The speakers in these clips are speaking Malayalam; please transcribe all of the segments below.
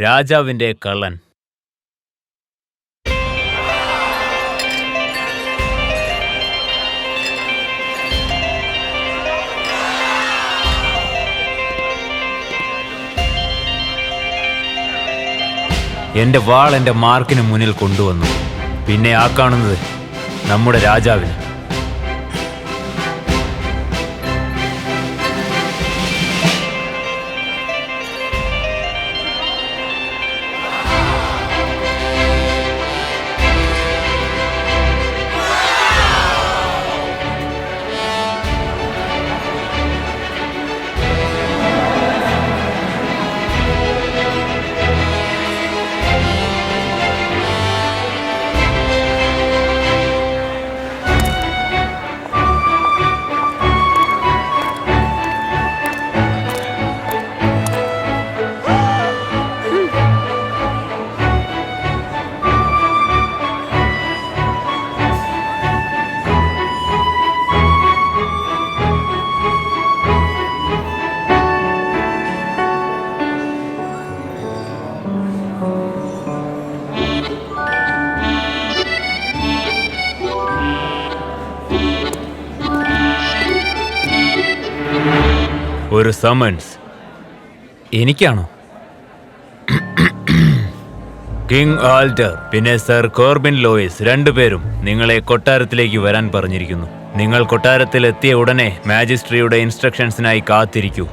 രാജാവിന്റെ കള്ളൻ. എന്റെ വാൾ എന്റെ മാർക്കിന് മുന്നിൽ കൊണ്ടുവന്നു. പിന്നെ ആ കാണുന്നത് നമ്മുടെ രാജാവിന്. സമൻസ് എനിക്കാണോ? കിങ് ആൽറ്റർ പിന്നെ സർ കോർബിൻ ലോയിസ് രണ്ടുപേരും നിങ്ങളെ കൊട്ടാരത്തിലേക്ക് വരാൻ പറഞ്ഞിരിക്കുന്നു. നിങ്ങൾ കൊട്ടാരത്തിൽ എത്തിയ ഉടനെ മാജിസ്ട്രിയുടെ ഇൻസ്ട്രക്ഷൻസിനായി കാത്തിരിക്കൂ.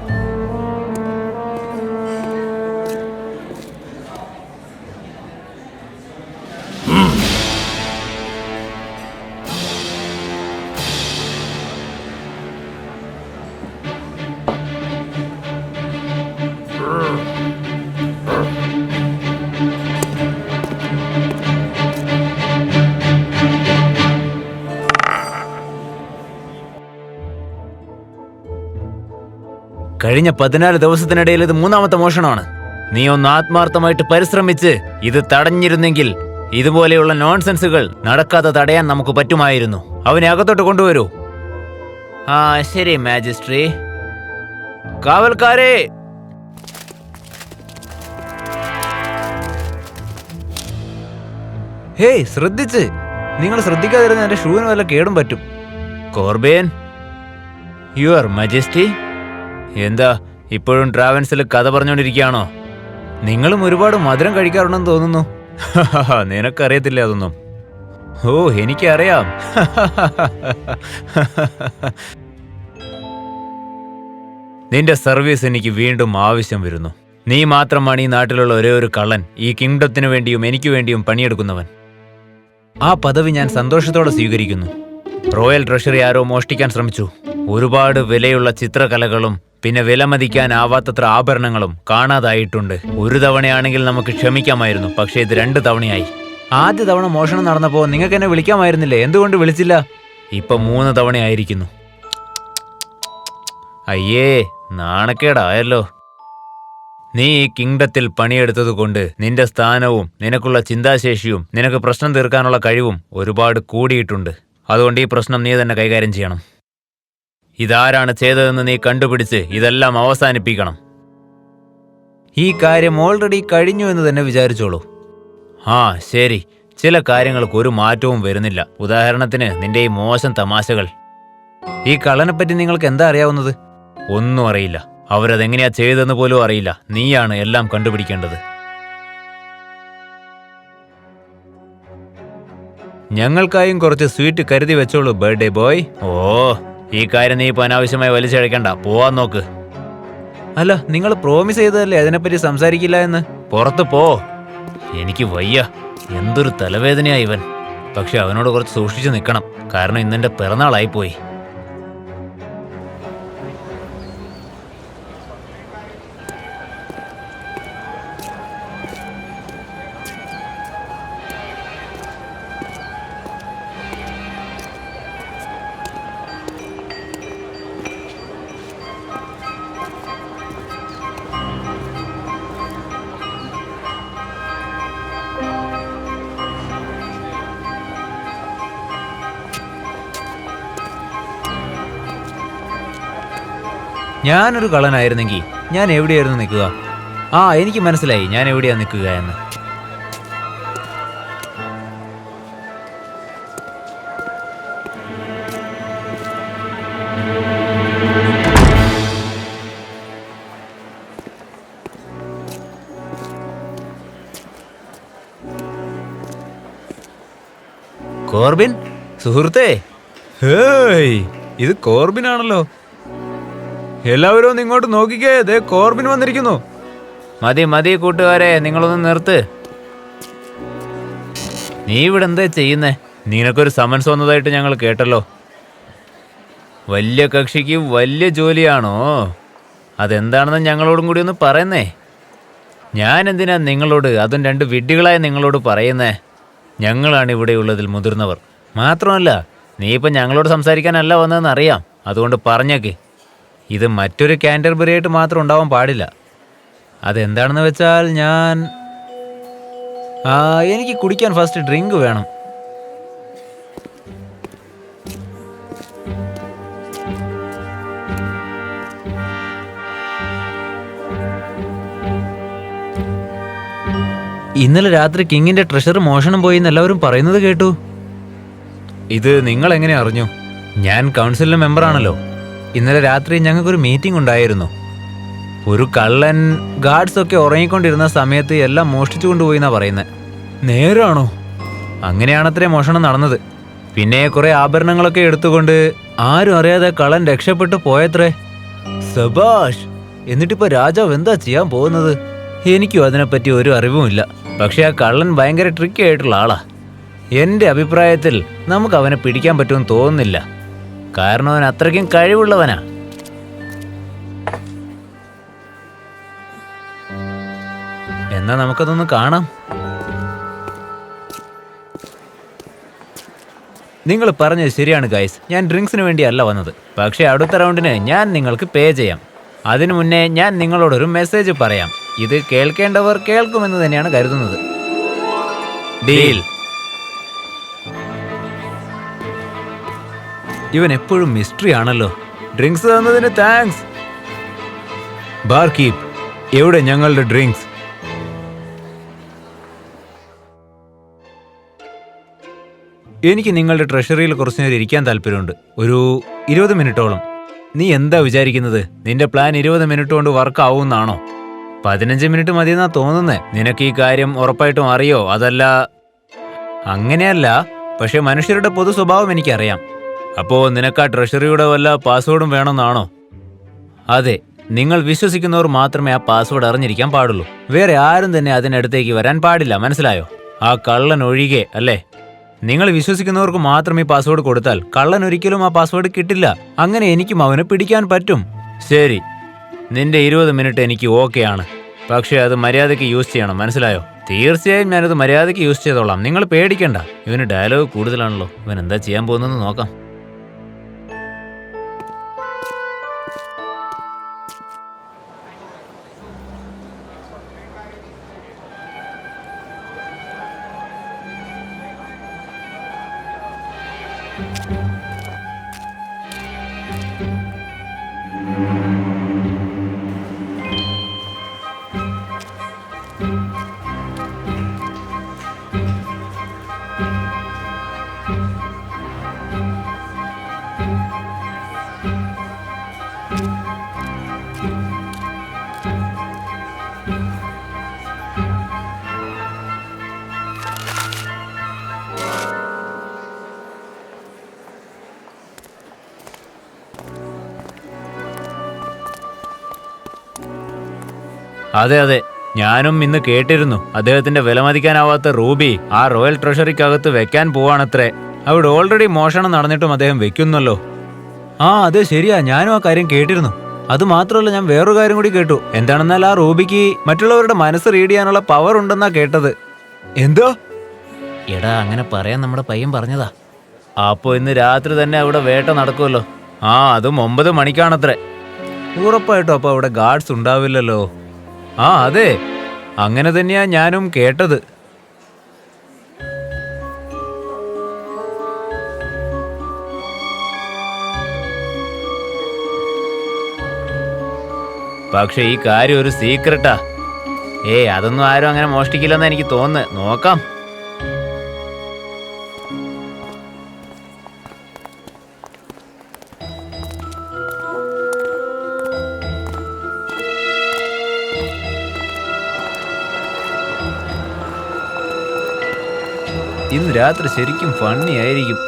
കഴിഞ്ഞ പതിനാല് ദിവസത്തിനിടയിൽ ഇത് മൂന്നാമത്തെ മോഷണമാണ്. നീ ഒന്ന് ആത്മാർത്ഥമായിട്ട് പരിശ്രമിച്ച് ഇത് തടഞ്ഞിരുന്നെങ്കിൽ ഇതുപോലെയുള്ള നോൺസെൻസുകൾ നടക്കാതെ തടയാൻ നമുക്ക് പറ്റുമായിരുന്നു. അവനെ അകത്തോട്ട് കൊണ്ടുവരൂ. ആ ശരി മാജിസ്ട്രി. കാവൽക്കാരെ! ഹേയ് ശ്രദ്ധിച്ച്. നിങ്ങൾ ശ്രദ്ധിക്കാതിരുന്ന എന്റെ ഷൂവിന് വല്ല കേടും പറ്റും. Corbin your majesty. എന്താ ഇപ്പോഴും ട്രാവൻസിൽ കഥ പറഞ്ഞുകൊണ്ടിരിക്കുകയാണോ നിങ്ങളും ഒരുപാട് മധുരം കഴിക്കാറുണ്ടെന്ന് തോന്നുന്നു. നിനക്കറിയത്തില്ല അതൊന്നും? ഓ എനിക്കറിയാം. നിന്റെ സർവീസ് എനിക്ക് വീണ്ടും ആവശ്യം വരുന്നു. നീ മാത്രമാണ് ഈ നാട്ടിലുള്ള ഒരേ ഒരു കള്ളൻ ഈ കിങ്ഡത്തിനു വേണ്ടിയും എനിക്ക് വേണ്ടിയും പണിയെടുക്കുന്നവൻ. ആ പദവി ഞാൻ സന്തോഷത്തോടെ സ്വീകരിക്കുന്നു. റോയൽ ട്രഷറി ആരോ മോഷ്ടിക്കാൻ ശ്രമിച്ചു. ഒരുപാട് വിലയുള്ള ചിത്രകലകളും പിന്നെ വിലമതിക്കാനാവാത്തത്ര ആഭരണങ്ങളും കാണാതായിട്ടുണ്ട്. ഒരു തവണയാണെങ്കിൽ നമുക്ക് ക്ഷമിക്കാമായിരുന്നു പക്ഷേ ഇത് രണ്ട് തവണയായി. ആദ്യ തവണ മോഷണം നടന്നപ്പോൾ നിങ്ങൾക്ക് എന്നെ വിളിക്കാമായിരുന്നില്ലേ? എന്തുകൊണ്ട് വിളിച്ചില്ല? ഇപ്പൊ മൂന്ന് തവണയായിരിക്കുന്നു. അയ്യേ നാണക്കേടായല്ലോ. നീ ഈ കിങ്ഡത്തിൽ പണിയെടുത്തതുകൊണ്ട് നിന്റെ സ്ഥാനവും നിനക്കുള്ള ചിന്താശേഷിയും നിനക്ക് പ്രശ്നം തീർക്കാനുള്ള കഴിവും ഒരുപാട് കൂടിയിട്ടുണ്ട്. അതുകൊണ്ട് ഈ പ്രശ്നം നീ തന്നെ കൈകാര്യം ചെയ്യണം. ഇതാരാണ് ചെയ്തതെന്ന് നീ കണ്ടുപിടിച്ച് ഇതെല്ലാം അവസാനിപ്പിക്കണം. ഈ കാര്യം ഓൾറെഡി കഴിഞ്ഞു എന്ന് തന്നെ വിചാരിച്ചോളൂ. ആ ശരി. ചില കാര്യങ്ങൾക്ക് ഒരു മാറ്റവും വരുന്നില്ല. ഉദാഹരണത്തിന് നിന്റെ ഈ മോശം തമാശകൾ. ഈ കള്ളനെപ്പറ്റി നിങ്ങൾക്ക് എന്താ അറിയാവുന്നത്? ഒന്നും അറിയില്ല. അവരതെങ്ങനെയാ ചെയ്തതെന്ന് പോലും അറിയില്ല. നീയാണ് എല്ലാം കണ്ടുപിടിക്കേണ്ടത്. ഞങ്ങൾക്കായും കുറച്ച് സ്വീറ്റ് കരുതി വെച്ചോളൂ ബർത്ത്ഡേ ബോയ്. ഓ ഈ കാര്യം നീ ഇപ്പോൾ അനാവശ്യമായി വലിച്ചഴക്കണ്ട പോവാൻ നോക്ക്. അല്ല നിങ്ങൾ പ്രോമിസ് ചെയ്തതല്ലേ അതിനെപ്പറ്റി സംസാരിക്കില്ല എന്ന്? പുറത്ത് പോ. എനിക്ക് വയ്യ. എന്തൊരു തലവേദനയാ ഇവൻ. പക്ഷെ അവനോട് കുറച്ച് സൂക്ഷിച്ചു നിൽക്കണം കാരണം ഇന്നെന്റെ പിറന്നാളായിപ്പോയി. ഞാനൊരു കള്ളനായിരുന്നെങ്കിൽ ഞാൻ എവിടെയായിരുന്നു നിൽക്കുക? ആ എനിക്ക് മനസ്സിലായി ഞാൻ എവിടെയാണ് നിൽക്കുക എന്ന്. കോർബിൻ സുഹൃത്തേ. ഹേയ് ഇത് കോർബിൻ ആണല്ലോ എല്ലാവരും ഒന്ന് ഇങ്ങോട്ട് നോക്കിക്കേ. ദേ കോർബിൻ വന്നിരിക്കുന്നു. മതി മതി കൂട്ടുകാരെ നിങ്ങളൊന്ന് നിർത്ത്. നീ ഇവിടെ എന്താ ചെയ്യുന്നേ? നിനക്കൊരു സമൻസ് വന്നതായിട്ട് ഞങ്ങൾ കേട്ടല്ലോ. വലിയ കക്ഷിക്ക് വലിയ ജോലിയാണോ? അതെന്താണെന്ന് ഞങ്ങളോടും കൂടി ഒന്ന് പറയുന്നേ. ഞാൻ എന്തിനാ നിങ്ങളോട് അതും രണ്ട് വിഡ്ഢികളായ നിങ്ങളോട് പറയുന്നേ? ഞങ്ങളാണ് ഇവിടെയുള്ളതിൽ മുതിർന്നവർ. മാത്രമല്ല നീ ഇപ്പം ഞങ്ങളോട് സംസാരിക്കാനല്ല വന്നതെന്ന് അറിയാം അതുകൊണ്ട് പറഞ്ഞേക്ക്. ഇത് മറ്റൊരു കാൻഡർബറി ആയിട്ട് മാത്രം ഉണ്ടാവാൻ പാടില്ല. അതെന്താണെന്ന് വെച്ചാൽ ഞാൻ എനിക്ക് കുടിക്കാൻ ഫസ്റ്റ് ഡ്രിങ്ക് വേണം. ഇന്നലെ രാത്രി കിങ്ങിന്റെ ട്രഷർ മോഷണം പോയി എന്ന് എല്ലാവരും പറയുന്നത് കേട്ടു. ഇത് നിങ്ങൾ എങ്ങനെ അറിഞ്ഞു? ഞാൻ കൗൺസിലിലെ മെമ്പറാണല്ലോ ഇന്നലെ രാത്രി ഞങ്ങൾക്കൊരു മീറ്റിംഗ് ഉണ്ടായിരുന്നു. ഒരു കള്ളൻ ഗാർഡ്സ് ഒക്കെ ഉറങ്ങിക്കൊണ്ടിരുന്ന സമയത്ത് എല്ലാം മോഷ്ടിച്ചു കൊണ്ടുപോയി എന്നാ പറയുന്നത് നേരാണോ? അങ്ങനെയാണത്രേ മോഷണം നടന്നത്. പിന്നെ കുറെ ആഭരണങ്ങളൊക്കെ എടുത്തുകൊണ്ട് ആരും അറിയാതെ കള്ളൻ രക്ഷപ്പെട്ടു പോയത്രേ. സബാഷ് എന്നിട്ടിപ്പോ രാജാവ് എന്താ ചെയ്യാൻ പോകുന്നത്? എനിക്കും അതിനെപ്പറ്റി ഒരു അറിവുമില്ല പക്ഷെ ആ കള്ളൻ ഭയങ്കര ട്രിക്കി ആയിട്ടുള്ള ആളാ. എന്റെ അഭിപ്രായത്തിൽ നമുക്ക് അവനെ പിടിക്കാൻ പറ്റുമെന്ന് തോന്നുന്നില്ല. കാരണം അവൻ അത്രയ്ക്കും കഴിവുള്ളവനാ. എന്നാ നമുക്കതൊന്ന് കാണാം. നിങ്ങൾ പറഞ്ഞത് ശരിയാണ് ഗൈസ്. ഞാൻ ഡ്രിങ്ക്സിന് വേണ്ടിയല്ല വന്നത്. പക്ഷേ അടുത്ത റൗണ്ടിന് ഞാൻ നിങ്ങൾക്ക് പേ ചെയ്യാം. അതിനു മുന്നേ ഞാൻ നിങ്ങളോടൊരു മെസ്സേജ് പറയാം. ഇത് കേൾക്കേണ്ടവർ കേൾക്കുമെന്ന് തന്നെയാണ് കരുതുന്നത്. ഡീൽ. ഇവൻ എപ്പോഴും മിസ്റ്ററി ആണല്ലോ. ഡ്രിങ്ക്സ് തന്നതിന് താങ്ക്സ് ബാർ കീപ് എവിടെ ഞങ്ങളുടെ ഡ്രിങ്ക്സ് എനിക്ക് നിങ്ങളുടെ ട്രഷറിയിൽ കുറച്ചു നേരം ഇരിക്കാൻ താല്പര്യമുണ്ട്. ഒരു ഇരുപത് മിനിറ്റോളം. നീ എന്താ വിചാരിക്കുന്നത്? നിന്റെ പ്ലാൻ ഇരുപത് മിനിറ്റ് കൊണ്ട് വർക്ക് ആവുമെന്നാണോ? പതിനഞ്ച് മിനിറ്റ് മതിയെന്നാ തോന്നുന്നേ. നിനക്ക് ഈ കാര്യം ഉറപ്പായിട്ടും അറിയോ? അതല്ല അങ്ങനെയല്ല. പക്ഷെ മനുഷ്യരുടെ പൊതു സ്വഭാവം എനിക്കറിയാം. അപ്പോ നിനക്ക് ആ ട്രഷറിയുടെ വല്ല പാസ്വേഡും വേണമെന്നാണോ? അതെ നിങ്ങൾ വിശ്വസിക്കുന്നവർ മാത്രമേ ആ പാസ്വേഡ് അറിഞ്ഞിരിക്കാൻ പാടുള്ളൂ. വേറെ ആരും തന്നെ അതിനടുത്തേക്ക് വരാൻ പാടില്ല മനസ്സിലായോ? ആ കള്ളൻ ഒഴികെ അല്ലേ? നിങ്ങൾ വിശ്വസിക്കുന്നവർക്ക് മാത്രം ഈ പാസ്വേഡ് കൊടുത്താൽ കള്ളൻ ഒരിക്കലും ആ പാസ്വേഡ് കിട്ടില്ല. അങ്ങനെ എനിക്കും അവനെ പിടിക്കാൻ പറ്റും. ശരി നിന്റെ ഇരുപത് മിനിറ്റ് എനിക്ക് ഓക്കെ ആണ് പക്ഷേ അത് മര്യാദയ്ക്ക് യൂസ് ചെയ്യണം മനസ്സിലായോ? തീർച്ചയായും ഞാനത് മര്യാദയ്ക്ക് യൂസ് ചെയ്തോളാം. നിങ്ങൾ പേടിക്കണ്ട. ഇവന് ഡയലോഗ് കൂടുതലാണല്ലോ. ഇവൻ എന്താ ചെയ്യാൻ പോകുന്നതെന്ന് നോക്കാം. അതെ അതെ. ഞാനും ഇന്ന് കേട്ടിരുന്നു. അദ്ദേഹത്തിന്റെ വിലമതിക്കാനാവാത്ത റൂബി ആ റോയൽ ട്രഷറിക്കകത്ത് വെക്കാൻ പോവാണത്രേ. അവിടെ ഓൾറെഡി മോഷണം നടന്നിട്ടും അദ്ദേഹം വെക്കുന്നല്ലോ. ആ അതെ ശരിയാ. ഞാനും ആ കാര്യം കേട്ടിരുന്നു. അത് മാത്രമല്ല ഞാൻ വേറൊരു കാര്യം കൂടി കേട്ടു. എന്താണെന്നാൽ ആ റൂബിക്ക് മറ്റുള്ളവരുടെ മനസ്സ് റീഡ് ചെയ്യാനുള്ള പവർ ഉണ്ടെന്നാ കേട്ടത്. എന്തോ? എടാ അങ്ങനെ പറയാൻ നമ്മുടെ പയ്യൻ പറഞ്ഞതാ. അപ്പോ ഇന്ന് രാത്രി തന്നെ അവിടെ വേട്ട നടക്കുമല്ലോ ആ അതും ഒമ്പത് മണിക്കാണത്രേ. ഉറപ്പായിട്ടും അപ്പൊ അവിടെ ഗാർഡ്സ് ഉണ്ടാവില്ലല്ലോ. ആ അതെ. അങ്ങനെ തന്നെയാ ഞാനും കേട്ടത്. പക്ഷെ ഈ കാര്യം ഒരു സീക്രട്ടാ ഏയ് അതൊന്നും ആരും അങ്ങനെ മോഷ്ടിക്കില്ലെന്ന് എനിക്ക് തോന്നുന്നു. നോക്കാം. രാത്രി ശരിക്കും ഫണ്ണി ആയിരിക്കും.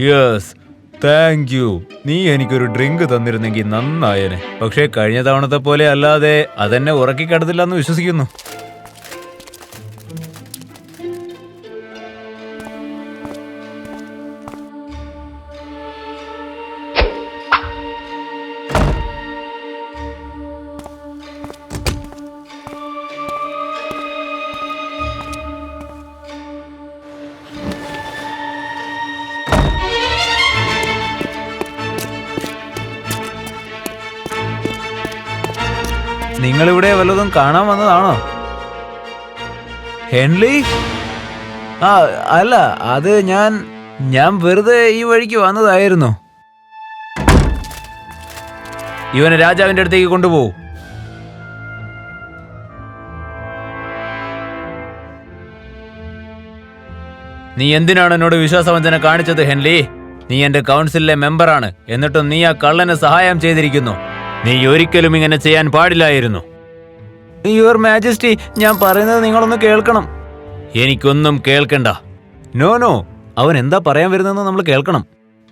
യെസ് താങ്ക് യു നീ എനിക്കൊരു ഡ്രിങ്ക് തന്നിരുന്നെങ്കിൽ നന്നായേനെ. പക്ഷേ കഴിഞ്ഞ തവണത്തെ പോലെ അല്ലാതെ അതെന്നെ എന്ന് വിശ്വസിക്കുന്നു. വല്ലതും കാണാൻ വന്നതാണോ? ഹെൻലി? ആ അല്ല അത് ഞാൻ ഞാൻ വെറുതെ ഈ വഴിക്ക് വന്നതായിരുന്നു. ഇവനെ രാജാവിന്റെ അടുത്തേക്ക് കൊണ്ടുപോകൂ നീ എന്തിനാണ് എന്നോട് വിശ്വാസവഞ്ചന കാണിച്ചത് ഹെൻലി? നീ എന്റെ കൗൺസിലിലെ മെമ്പറാണ്. എന്നിട്ടും നീ ആ കള്ളന് സഹായം ചെയ്തിരിക്കുന്നു. നീ ഒരിക്കലും ഇങ്ങനെ ചെയ്യാൻ പാടില്ലായിരുന്നു. യുവർ മാജസ്റ്റി ഞാൻ പറയുന്നത് നിങ്ങളൊന്ന് കേൾക്കണം. എനിക്കൊന്നും കേൾക്കണ്ട. നോ നോ അവൻ എന്താ പറയാൻ വരുന്നതെന്ന് നമ്മൾ കേൾക്കണം.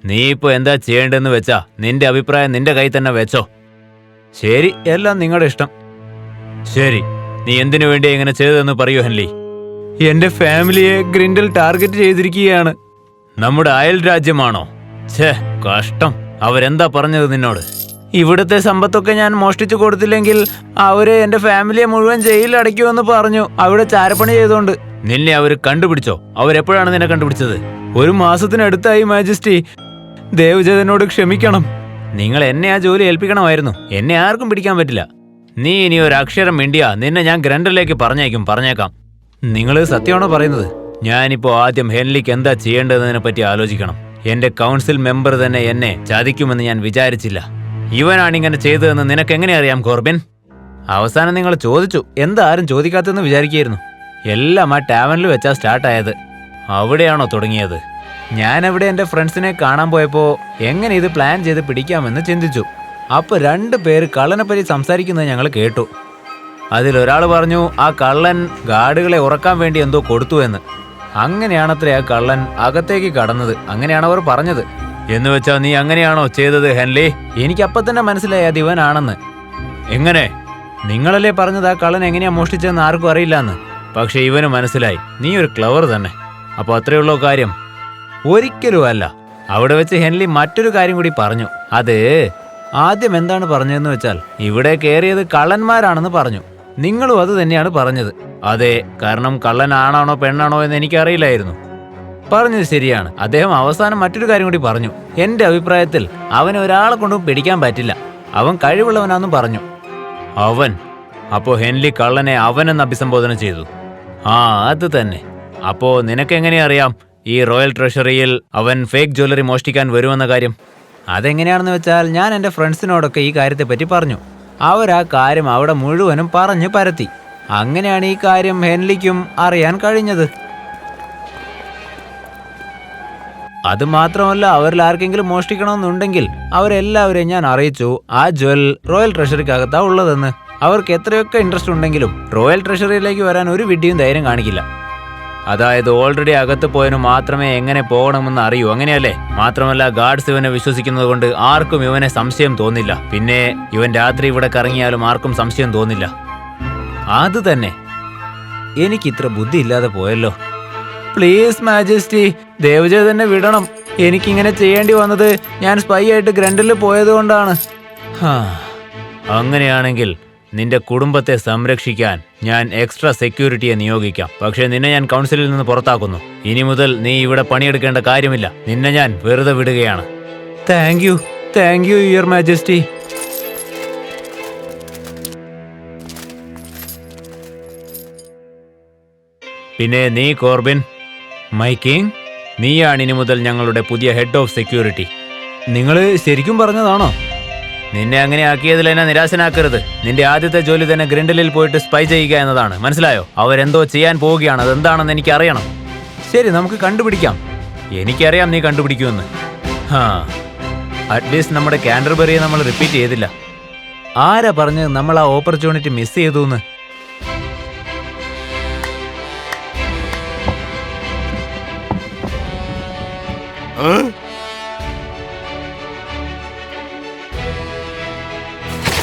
നീ ഇപ്പോൾ എന്താ ചെയ്യേണ്ടതെന്ന് വെച്ചാ നിന്റെ അഭിപ്രായം നിന്റെ കൈ തന്നെ വെച്ചോ. ശരി എല്ലാം നിങ്ങളുടെ ഇഷ്ടം. ശരി നീ എന്തിനു വേണ്ടി ഇങ്ങനെ ചെയ്തതെന്ന് പറയൂ ഹെൻലി. എന്റെ ഫാമിലിയെ ഗ്രിൻഡൽ ടാർഗറ്റ് ചെയ്തിരിക്കുകയാണ്. നമ്മുടെ അയൽ രാജ്യമാണോ? ഛേ കഷ്ടം. അവരെന്താ പറഞ്ഞത് നിന്നോട്? ഇവിടുത്തെ സമ്പത്തൊക്കെ ഞാൻ മോഷ്ടിച്ചു കൊടുത്തില്ലെങ്കിൽ അവർ എന്റെ ഫാമിലിയെ മുഴുവൻ ജയിലിൽ അടയ്ക്കുമെന്ന് പറഞ്ഞു അവിടെ ചാരപ്പണി ചെയ്തോണ്ട്. നിന്നെ അവർ കണ്ടുപിടിച്ചോ? അവരെപ്പോഴാണ് നിന്നെ കണ്ടുപിടിച്ചത്? ഒരു മാസത്തിനടുത്തായി മാജിസ്ട്രി. ദേവജതനോട് ക്ഷമിക്കണം. നിങ്ങൾ എന്നെ ആ ജോലി ഏൽപ്പിക്കണമായിരുന്നു. എന്നെ ആർക്കും പിടിക്കാൻ പറ്റില്ല. നീ ഇനി ഒരു അക്ഷരം മിണ്ടിയാ നിന്നെ ഞാൻ ഗ്രണ്ടറിലേക്ക് പറഞ്ഞേക്കും പറഞ്ഞേക്കാം. നിങ്ങൾ സത്യമാണോ പറയുന്നത്? ഞാനിപ്പോ ആദ്യം ഹെൻലിക്ക് എന്താ ചെയ്യേണ്ടതിനെ പറ്റി ആലോചിക്കണം. എന്റെ കൗൺസിൽ മെമ്പർ തന്നെ എന്നെ ചതിക്കുമെന്ന് ഞാൻ വിചാരിച്ചില്ല. ഇവനാണ് ഇങ്ങനെ ചെയ്തതെന്ന് നിനക്ക് എങ്ങനെ അറിയാം കോർബിൻ അവസാനം നിങ്ങൾ ചോദിച്ചു എന്താരും ചോദിക്കാത്തെന്ന് വിചാരിക്കുകയായിരുന്നു. എല്ലാം ആ ടാവനിൽ വെച്ചാ സ്റ്റാർട്ടായത്. അവിടെയാണോ തുടങ്ങിയത്? ഞാൻ അവിടെ എന്റെ ഫ്രണ്ട്സിനെ കാണാൻ പോയപ്പോൾ എങ്ങനെ ഇത് പ്ലാൻ ചെയ്ത് പിടിക്കാമെന്ന് ചിന്തിച്ചു. അപ്പോൾ രണ്ട് പേര് കള്ളനെപ്പറ്റി സംസാരിക്കുന്നത് ഞങ്ങൾ കേട്ടു. അതിലൊരാൾ പറഞ്ഞു ആ കള്ളൻ ഗാർഡുകളെ ഉറക്കാൻ വേണ്ടി എന്തോ കൊടുത്തു എന്ന്. അങ്ങനെയാണത്രേ ആ കള്ളൻ അകത്തേക്ക് കടന്നത് അങ്ങനെയാണ് അവർ പറഞ്ഞത്. എന്ന് വെച്ചാ നീ അങ്ങനെയാണോ ചെയ്തത് ഹെൻലി? എനിക്ക് അപ്പൊ തന്നെ മനസ്സിലായി അത് ഇവനാണെന്ന് എങ്ങനെ? നിങ്ങളല്ലേ പറഞ്ഞത് ആ കള്ളൻ എങ്ങനെയാ മോഷ്ടിച്ചതെന്ന് ആർക്കും അറിയില്ലെന്ന്. പക്ഷെ ഇവന് മനസ്സിലായി. നീ ഒരു ക്ലവർ തന്നെ. അപ്പൊ അത്രയുള്ളൂ കാര്യം. ഒരിക്കലും അല്ല. അവിടെ വെച്ച് ഹെൻലി മറ്റൊരു കാര്യം കൂടി പറഞ്ഞു. അത് ആദ്യം എന്താണ് പറഞ്ഞതെന്ന് വെച്ചാൽ ഇവിടെ കയറിയത് കള്ളന്മാരാണെന്ന് പറഞ്ഞു. നിങ്ങളും അത് തന്നെയാണ് പറഞ്ഞത്. അതെ കാരണം കള്ളൻ ആണാണോ പെണ്ണാണോ എന്ന് എനിക്കറിയില്ലായിരുന്നു. പറഞ്ഞത് ശരിയാണ്. അദ്ദേഹം അവസാനം മറ്റൊരു കാര്യം കൂടി പറഞ്ഞു. എന്റെ അഭിപ്രായത്തിൽ അവൻ ഒരാളെ കൊണ്ടും പിടിക്കാൻ പറ്റില്ല. അവൻ കഴിവുള്ളവനാന്നും പറഞ്ഞു. അവൻ. അപ്പോൾ ഹെൻലി കള്ളനെ അവനെന്ന് അഭിസംബോധന ചെയ്തു. ആ അത് തന്നെ. അപ്പോ നിനക്കെങ്ങനെ അറിയാം? ഈ റോയൽ ട്രഷറിയിൽ അവൻ ഫേക്ക് ജ്വല്ലറി മോഷ്ടിക്കാൻ വരുമെന്ന കാര്യം. അതെങ്ങനെയാണെന്ന് വെച്ചാൽ ഞാൻ എന്റെ ഫ്രണ്ട്സിനോടൊക്കെ ഈ കാര്യത്തെപ്പറ്റി പറഞ്ഞു. അവരാ കാര്യം അവിടെ മുഴുവനും പറഞ്ഞു പരത്തി. അങ്ങനെയാണ് ഈ കാര്യം ഹെൻലിക്കും അറിയാൻ കഴിഞ്ഞത്. അത് മാത്രമല്ല അവരിൽ ആർക്കെങ്കിലും മോഷ്ടിക്കണമെന്നുണ്ടെങ്കിൽ അവരെല്ലാവരെയും ഞാൻ അറിയിച്ചു. ആ ജ്വൽ റോയൽ ട്രഷറിക്കകത്താ ഉള്ളതെന്ന്. അവർക്ക് എത്രയൊക്കെ ഇൻട്രസ്റ്റ് ഉണ്ടെങ്കിലും റോയൽ ട്രഷറിയിലേക്ക് വരാൻ ഒരു വിഡിയും ധൈര്യം കാണിക്കില്ല. അതായത് ഓൾറെഡി അകത്ത് പോയതിനു മാത്രമേ എങ്ങനെ പോകണമെന്ന് അറിയൂ. അങ്ങനെയല്ലേ? മാത്രമല്ല ഗാർഡ്സ് ഇവനെ വിശ്വസിക്കുന്നത് കൊണ്ട് ആർക്കും ഇവനെ സംശയം തോന്നില്ല. പിന്നെ ഇവൻ രാത്രി ഇവിടെ കറങ്ങിയാലും ആർക്കും സംശയം തോന്നില്ല. അത് തന്നെ. എനിക്കിത്ര ബുദ്ധി ഇല്ലാതെ പോയല്ലോ. Please majesty. ദേവജയ തന്നെ വിടണം. എനിക്കിങ്ങനെ ചെയ്യേണ്ടി വന്നത് ഞാൻ സ്പൈ ആയിട്ട് ഗ്രണ്ടിൽ പോയതുകൊണ്ടാണ് കൊണ്ടാണ്. അങ്ങനെയാണെങ്കിൽ നിന്റെ കുടുംബത്തെ സംരക്ഷിക്കാൻ ഞാൻ എക്സ്ട്രാ സെക്യൂരിറ്റിയെ നിയോഗിക്കാം. പക്ഷേ നിന്നെ ഞാൻ കൗൺസിലിൽ നിന്ന് പുറത്താക്കുന്നു. ഇനി മുതൽ നീ ഇവിടെ പണിയെടുക്കേണ്ട കാര്യമില്ല. നിന്നെ ഞാൻ വെറുതെ വിടുകയാണ്. Thank you thank you your majesty പിന്നെ നീ കോർബിൻ. മൈ കിങ് നീയാണ് ഇനി മുതൽ ഞങ്ങളുടെ പുതിയ ഹെഡ് ഓഫ് സെക്യൂരിറ്റി നിങ്ങൾ ശരിക്കും പറഞ്ഞതാണോ? നിന്നെ അങ്ങനെ ആക്കിയതിൽ എന്നെ നിരാശനാക്കരുത്. നിന്റെ ആദ്യത്തെ ജോലി തന്നെ ഗ്രിൻഡലിൽ പോയിട്ട് സ്പൈ ചെയ്യുക എന്നതാണ്. മനസ്സിലായോ? അവരെന്തോ ചെയ്യാൻ പോവുകയാണ്. അതെന്താണെന്ന് എനിക്ക് അറിയണം ശരി നമുക്ക് കണ്ടുപിടിക്കാം. എനിക്കറിയാം നീ കണ്ടുപിടിക്കുമെന്ന്. ഹാ. അറ്റ്ലീസ്റ്റ് നമ്മുടെ കാൻഡർബറിയെ നമ്മൾ റിപ്പീറ്റ് ചെയ്തില്ല. ആരാ പറഞ്ഞ് നമ്മൾ ആ ഓപ്പർച്യൂണിറ്റി മിസ് ചെയ്തു എന്ന്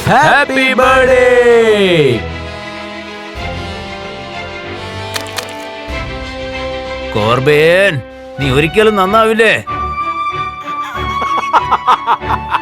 ഹാപ്പി ബർത്ത്ഡേ കോർബേൻ നീ ഒരിക്കലും നന്നാവില്ലേ?